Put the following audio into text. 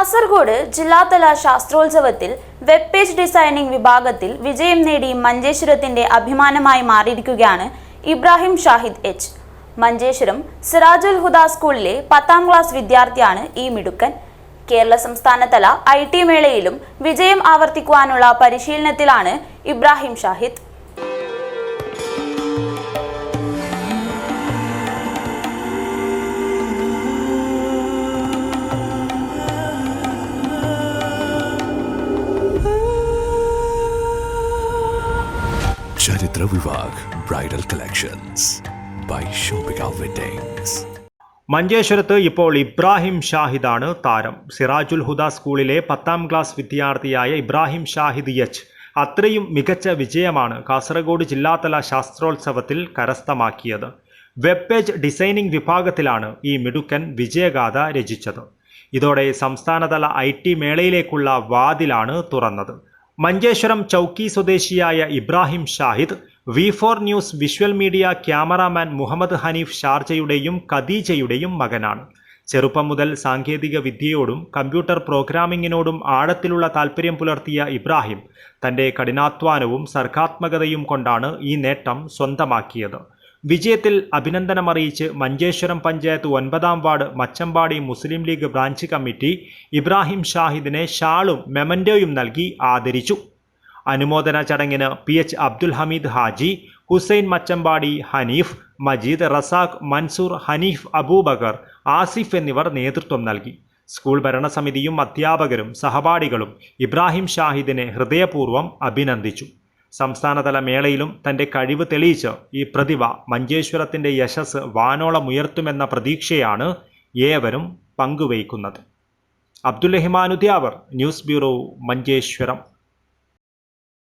കാസർഗോഡ് ജില്ലാതല ശാസ്ത്രോത്സവത്തിൽ web page designing വിഭാഗത്തിൽ വിജയം നേടി മഞ്ചേശ്വരത്തിന്റെ അഭിമാനമായി മാറിയിരിക്കുകയാണ് ഇബ്രാഹിം ഷാഹിദ് എച്ച് മഞ്ചേശ്വരം സിറാജുൽ ഹുദ സ്കൂളിലെ പത്താം ക്ലാസ് വിദ്യാർത്ഥിയാണ് ഈ മിടുക്കൻ. കേരള സംസ്ഥാനതല ഐ ടി മേളയിലും വിജയം ആവർത്തിക്കുവാനുള്ള പരിശീലനത്തിലാണ് ഇബ്രാഹിം ഷാഹിദ്. ചരിത്ര Vivah bridal collections by Shopika weddings മഞ്ചേശ്വരത്ത് ഇപ്പോൾ ഇബ്രാഹിം ഷാഹിദാണ് താരം. സിറാജുൽ ഹുദ സ്കൂളിലെ പത്താം ക്ലാസ് വിദ്യാർത്ഥിയായ ഇബ്രാഹിം ഷാഹിദ് യച്ച് അത്രയും മികച്ച വിജയമാണ് കാസർഗോഡ് ജില്ലാതല ശാസ്ത്രോത്സവത്തിൽ കരസ്ഥമാക്കിയത്. വെബ് പേജ് ഡിസൈനിംഗ് വിഭാഗത്തിലാണ് ഈ മിടുക്കൻ വിജയഗാഥ രചിച്ചത്. ഇതോടെ സംസ്ഥാനതല ഐ ടി മേളയിലേക്കുള്ള വാതിലാണ് തുറന്നത്. മഞ്ചേശ്വരം ചൌക്കി സ്വദേശിയായ Ibrahim Shahid V four news visual media cameraman Muhammad Hanif ഷാർജയുടെയും ഖദീജയുടെയും മകനാണ്. ചെറുപ്പം മുതൽ സാങ്കേതിക വിദ്യയോടും കമ്പ്യൂട്ടർ പ്രോഗ്രാമിങ്ങിനോടും ആഴത്തിലുള്ള താൽപ്പര്യം പുലർത്തിയ ഇബ്രാഹിം തന്റെ കഠിനാധ്വാനവും സർഗാത്മകതയും കൊണ്ടാണ് ഈ നേട്ടം സ്വന്തമാക്കിയത്. വിജയത്തിൽ അഭിനന്ദനമറിയിച്ച് മഞ്ചേശ്വരം പഞ്ചായത്ത് ഒൻപതാം ward Machampady Muslim League branch committee Ibrahim ഷാഹിദിനെ ഷാളും മെമന്റോയും നൽകി ആദരിച്ചു. അനുമോദന ചടങ്ങിന് പി എച്ച് അബ്ദുൽ ഹമീദ് ഹാജി ഹുസൈൻ മച്ചമ്പാടി ഹനീഫ് മജീദ് റസാഖ് മൻസൂർ ഹനീഫ് അബൂബക്കർ ആസിഫ് എന്നിവർ നേതൃത്വം നൽകി. സ്കൂൾ ഭരണസമിതിയും അധ്യാപകരും സഹപാഠികളും ഇബ്രാഹിം ഷാഹിദിനെ ഹൃദയപൂർവം അഭിനന്ദിച്ചു. സംസ്ഥാനതല മേളയിലും തന്റെ കഴിവ് തെളിയിച്ച് ഈ പ്രതിഭ മഞ്ചേശ്വരത്തിന്റെ യശസ് വാനോളമുയർത്തുമെന്ന പ്രതീക്ഷയാണ് ഏവരും പങ്കുവയ്ക്കുന്നത്. Abdul Rahiman Udyavar news bureau Manjeshwaram.